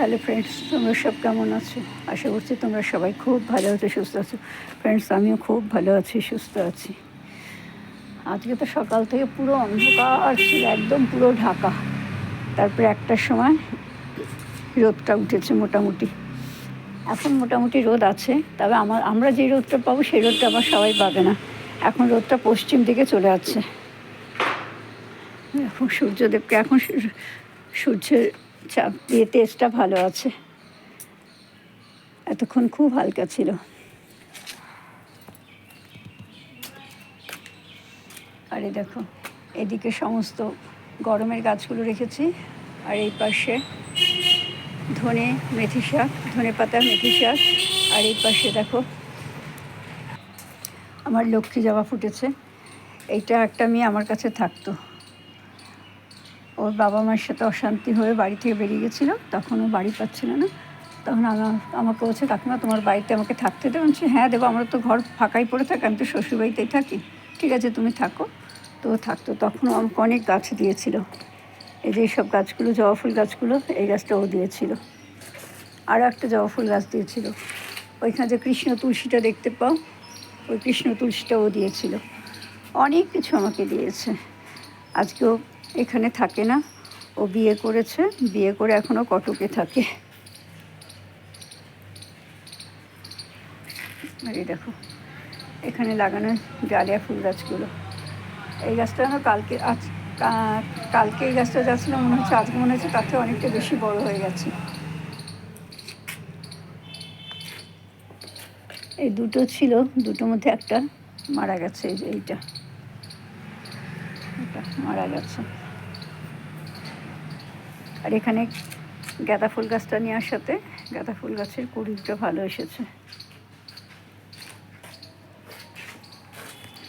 Hello friends তোমরা সব কেমন আছো? আশা করছি তোমরা সবাই খুব ভালো আছো, সুস্থ আছো। ফ্রেন্ডস আমিও খুব ভালো আছি, সুস্থ আছি। আজকে তো সকাল থেকে পুরো অন্ধকার ছিল, একদম পুরো ঢাকা। তারপরে একটার সময় রোদটা উঠেছে মোটামুটি। এখন মোটামুটি রোদ আছে, তবে আমার, আমরা যে রোদটা পাবো, সেই রোদটা আবার সবাই পাবে না। এখন রোদটা পশ্চিম দিকে চলে যাচ্ছে এখন সূর্যদেবকে, এখন সূর্যের চাপ দিয়ে তেজটা ভালো আছে। এতক্ষণ খুব হালকা ছিল। আর দেখো, এদিকে সমস্ত গরমের গাছগুলো রেখেছি। আর এই পাশে ধনে মেথি শাক, ধনে পাতা, মেথি শাক। আর এই পাশে দেখো, আমার লক্ষ্মী জবা ফুটেছে। এইটা একটা মেয়ে আমার কাছে থাকতো। ওর বাবা মায়ের সাথে অশান্তি হয়ে বাড়ি থেকে বেরিয়ে গেছিল তখন ও বাড়ি পাচ্ছিল না। তখন আমার আমাকে বলছে কাকিমা তোমার বাড়িতে আমাকে থাকতে দেবে? বলছি, হ্যাঁ দেবো আমরা তো ঘর ফাঁকাই পড়ে থাকি আমি তো শ্বশুরবাড়িতেই থাকি। ঠিক আছে তুমি থাকো। তো থাকতো তখনও আমাকে অনেক গাছ দিয়েছিল। এই যে সব গাছগুলো জবা ফুল গাছগুলো এই গাছটা ও দিয়েছিল। আরও একটা জবা ফুল গাছ দিয়েছিল। ওইখানে যে কৃষ্ণ তুলসীটা দেখতে পাও ওই কৃষ্ণ তুলসীটা ও দিয়েছিল। অনেক কিছু আমাকে দিয়েছে। আজকেও এখানে থাকে না। ও বিয়ে করেছে, বিয়ে করে এখনও কটকে থাকে। আর এই দেখো, এখানে লাগানো ডালিয়া ফুল গাছগুলো। এই গাছটা আমার কালকে, আজ কালকে এই গাছটা যাচ্ছিল মনে হচ্ছে আজকে মনে হচ্ছে থেকে অনেকটা বেশি বড় হয়ে গেছে। এই দুটো ছিল, দুটোর মধ্যে একটা মারা গেছে এইটা। এটা মারা গেছে। আর এখানে গাঁদা ফুল গাছটা নেওয়ার সাথে গাঁদা ফুল গাছের কুড়িটা ভালো এসেছে।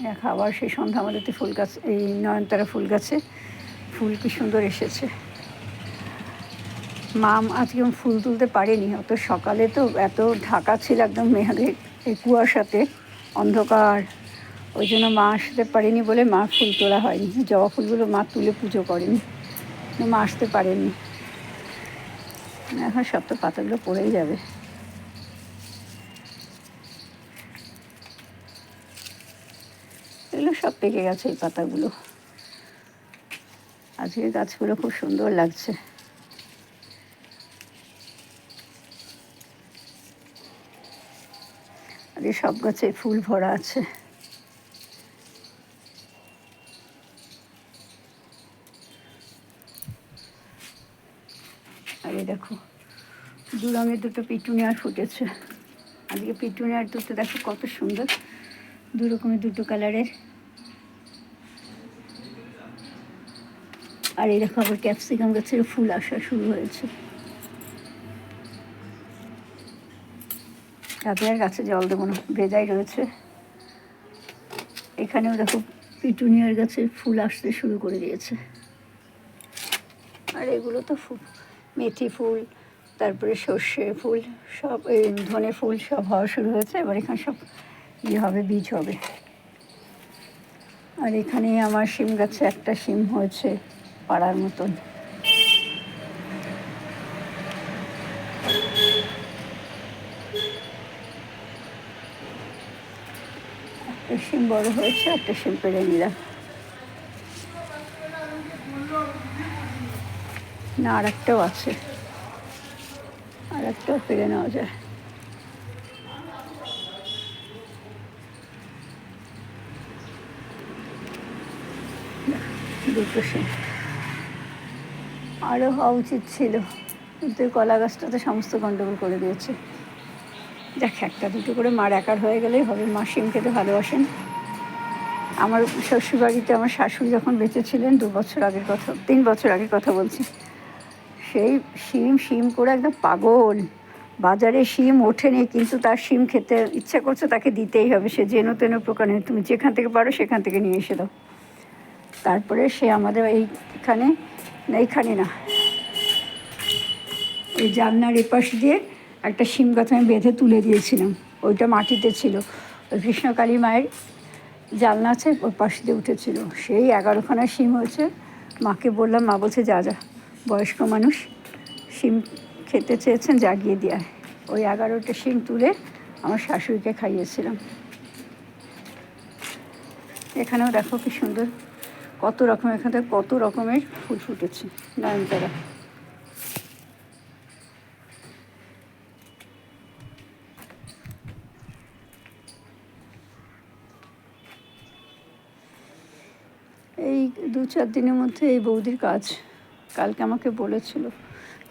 দেখ, আবার সেই সন্ধ্যা সন্ধ্যামালতি ফুল গাছ, এই নয়নতারা ফুল গাছে ফুল কি সুন্দর এসেছে। মাম আজকে ফুল তুলতে পারেনি, অত সকালে তো এত ঢাকা ছিল একদম মেঘে কুয়াশাতে, অন্ধকার। ওই জন্য মা আসতে পারেনি বলে মা ফুল তোলা হয়নি। জবা ফুলগুলো মা তুলে পুজো করেনি। মা আসতে পারেনি। এখন সব তো পাতাগুলো পড়েই যাবে। এগুলো সব পেকে গেছে এই পাতাগুলো। আজকে গাছগুলো খুব সুন্দর লাগছে। আর সব গাছে ফুল ভরা আছে আর এই দেখো দু রঙের দুটো পিটুনিয়ার ফুটেছে। আজকে পিটুনিয়ার দুটো দেখো কত সুন্দর। দু রকমের দুটো কালারের। আর এই দেখো আবার ক্যাপসিকাম গাছের ফুল আসা শুরু হয়েছে। তাতে আর গাছে জল দেবো না, ভেজাই রয়েছে। এখানেও দেখো পিটুনিয়ার গাছে ফুল আসতে শুরু করে দিয়েছে। আর এগুলো তো ফুল মেথি ফুল তারপরে সর্ষে ফুল সব, এই ধনে ফুল সব হওয়া শুরু হয়েছে। এবার এখানে সব ইয়ে হবে, বীজ হবে। আর এখানে আমার শিম গাছে একটা শিম হয়েছে পাড়ার মতন। একটা শিম বড় হয়েছে, একটা শিম পেড়ে নিলাম। না, আর একটাও আছে। আর একটাও পেরে নেওয়া যায়। দুটো সিম আরও হওয়া উচিত ছিল, কিন্তু কলা গাছটাতে সমস্ত গন্ডগোল করে দিয়েছে। দেখ, একটা দুটো করে মার একার হয়ে গেলেই হবে, মা শিম খেতে ভালোবাসেন। আমার শ্বশুরবাড়িতে আমার শাশুড়ি যখন বেঁচে ছিলেন, দু বছর আগের কথা, তিন বছর আগের কথা বলছি। সেই শিম শিম করে একদম পাগল। বাজারে শিম ওঠেনি, কিন্তু তার শিম খেতে ইচ্ছা করছে তাকে দিতেই হবে। সে যেন তেন প্রকারে তুমি যেখান থেকে পারো সেখান থেকে নিয়ে এসে দাও। তারপরে সে আমাদের এইখানে, না এইখানে না। ওই জানলার এপাশ দিয়ে একটা শিম গাছ আমি বেঁধে তুলে দিয়েছিলাম। ওইটা মাটিতে ছিল। ওই কৃষ্ণকালী মায়ের জানলা আছে ওর পাশ দিয়ে উঠেছিল। সেই এগারোখানা শিম হয়েছে। মাকে বললাম, মা বলছে, যা যা। বয়স্ক মানুষ, শিম খেতে চেয়েছেন, জাগিয়ে দেওয়া ওই এগারোটা শিং তুলে আমার শাশুড়িকে খাইয়েছিলাম। এখানেও দেখো কি সুন্দর, কত রকম এখানে কত রকমের ফুল ফুটেছে। নয়নতারা এই দু চার দিনের মধ্যে এই বৌদির কাজ কালকে আমাকে বলেছিল,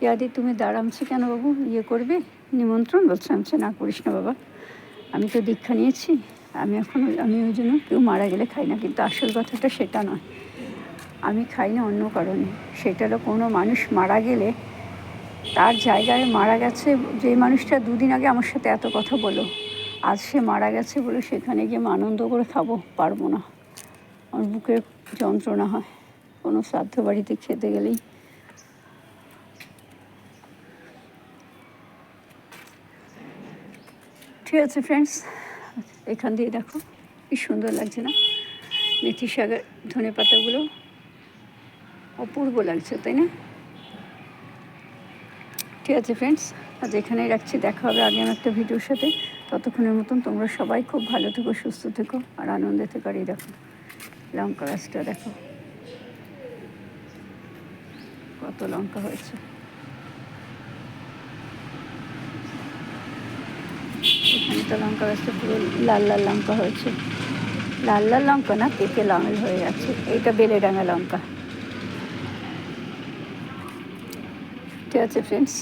ইয়াদি, তুমি দাঁড়ামছি কেন বাবু? ইয়ে করবে? নিমন্ত্রণ? বলছে, আমি না করিস না বাবা। আমি তো দীক্ষা নিয়েছি। আমি এখন, আমি ওই জন্য কেউ মারা গেলে খাই না, কিন্তু আসল কথাটা সেটা নয়। আমি খাই না অন্য কারণে। সেটা হলো কোনো মানুষ মারা গেলে, তার জায়গায় মারা গেছে, যে মানুষটা দুদিন আগে আমার সাথে এত কথা বলো আজ সে মারা গেছে বলে সেখানে গিয়ে আমি আনন্দ করে খাব, পারব না। আমার বুকের যন্ত্রণা হয়। কোনো শ্রাদ্ধ বাড়িতে খেতে গেলেই ঠিক আছে ফ্রেন্ডস এখান দিয়ে দেখো, কি সুন্দর লাগছে না? মেথি শাকের ধনে পাতাগুলো অপূর্ব লাগছে, তাই না? ঠিক আছে ফ্রেন্ডস আজ এখানেই রাখছি, দেখা হবে আগামী একটা ভিডিওর সাথে। ততক্ষণের মতন তোমরা সবাই খুব ভালো থেকো, সুস্থ থেকো আর আনন্দে থেকো, আর এই দেখো, লঙ্কা গাছটা দেখো। কত লঙ্কা হয়েছে। তো লঙ্কা গাছটা পুরো লাল লাল লঙ্কা হয়েছে। লাল লাল লঙ্কা না পেকে লাল হয়ে যাচ্ছে এইটা বেলেডাঙ্গা লঙ্কা। ঠিক আছে ফ্রেন্ডস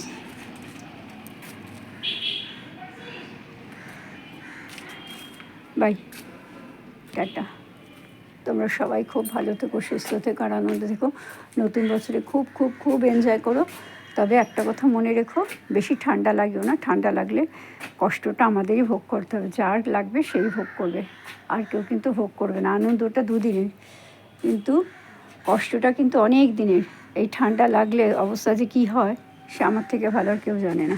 বাই টাটা তোমরা সবাই খুব ভালো থেকো, সুস্থ থেকো, আর আনন্দ থেকো। নতুন বছরে খুব খুব খুব এনজয় করো। তবে একটা কথা মনে রেখো, বেশি ঠান্ডা লাগেও না। ঠান্ডা লাগলে কষ্টটা আমাদেরই ভোগ করতে হবে। যার লাগবে সেই ভোগ করবে। আর কেউ কিন্তু ভোগ করবে না। আনন্দটা দুদিনের। কিন্তু কষ্টটা কিন্তু অনেক দিনের। এই ঠান্ডা লাগলে অবস্থা যে কী হয়, সে আমার থেকে ভালো আর কেউ জানে না।